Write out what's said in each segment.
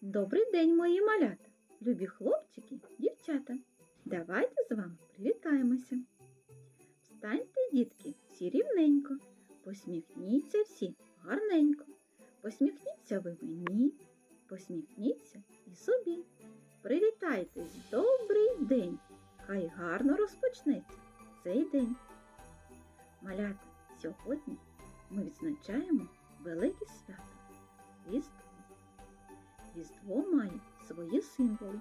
Добрий день, мої малята, любі хлопчики, дівчата. Давайте з вами привітаємося. Встаньте, дітки, всі рівненько, посміхніться всі гарненько. Посміхніться ви мені, посміхніться і собі. Привітайтесь, добрий день! Хай гарно розпочнеться цей день. Малята, сьогодні ми відзначаємо велике свято Різдво. Має свої символи.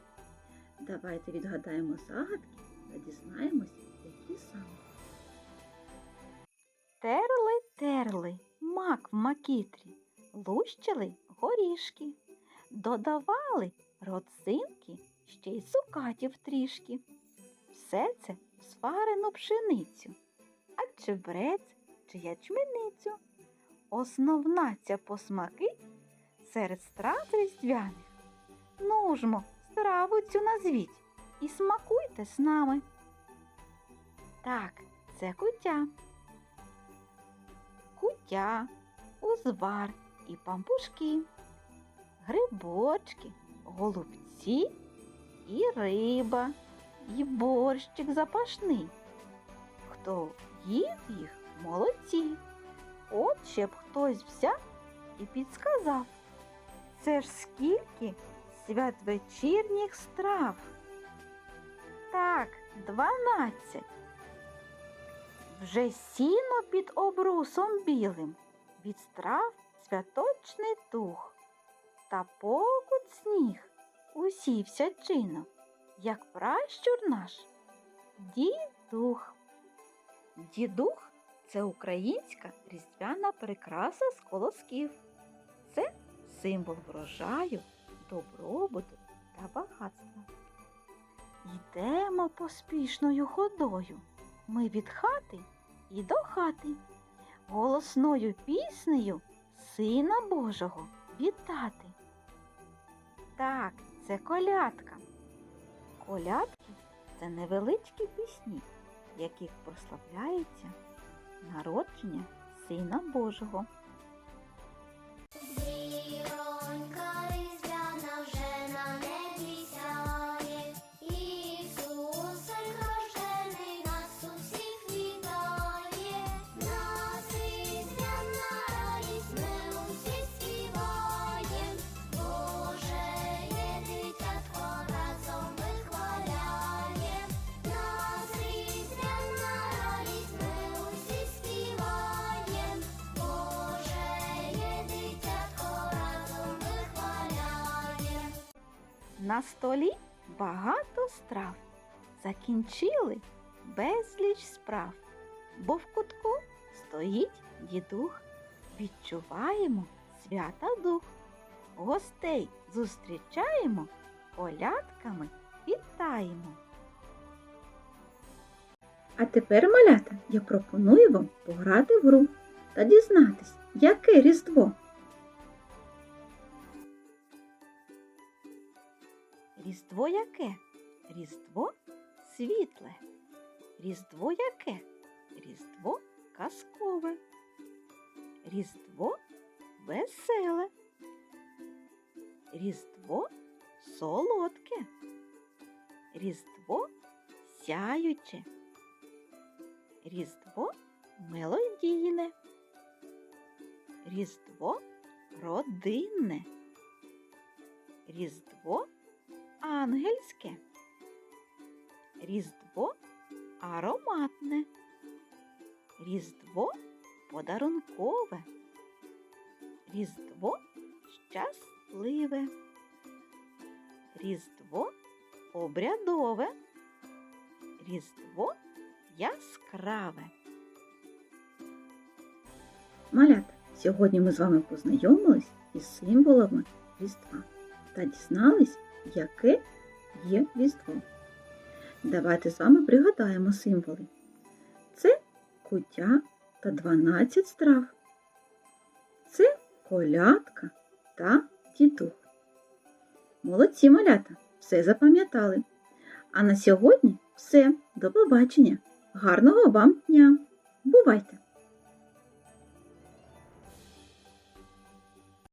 Давайте відгадаємо загадки та дізнаємось, які саме. Терли, терли, мак в макітрі, лущили горішки, додавали родзинки, ще й цукатів трішки. Все це сварену пшеницю, а чебрець чи ячменицю. Основна ця посмаки серед страв різдвяних. Нужмо, страву цю назвіть і смакуйте з нами. Так, це куття куття, узвар і пампушки, грибочки, голубці і риба, і борщик запашний. Хто їв їх, молодці. От ще б хтось взяв і підсказав. Це ж скільки святвечірніх страв. Так, дванадцять. Вже сіно під обрусом білим, від страв святочний дух, та покут сніг усівся чином, як пращур наш дідух. Дідух це українська різдвяна прикраса з колосків. Це символ врожаю, добробуту та багатства. Йдемо поспішною ходою ми від хати і до хати, голосною піснею Сина Божого вітати. Так, це колядка. Колядки це невеличкі пісні, в яких прославляється народження Сина Божого. На столі багато страв. Закінчили безліч справ, бо в кутку стоїть дідух. Відчуваємо свята дух. Гостей зустрічаємо, колядками вітаємо. А тепер, малята, я пропоную вам пограти в гру та дізнатись, яке Різдво. Різдво яке? Різдво світле. Різдво яке? Різдво казкове. Різдво веселе. Різдво солодке. Різдво сяюче. Різдво мелодійне. Різдво родинне. Різдво ангельське. Різдво ароматне. Різдво подарункове. Різдво щасливе. Різдво обрядове. Різдво яскраве. Малята, сьогодні ми з вами познайомились із символами Різдва та дізнались, яке є Різдво. Давайте з вами пригадаємо символи. Це куття та 12 страв. Це колядка та дідух. Молодці малята, все запам'ятали. А на сьогодні все. До побачення. Гарного вам дня! Бувайте!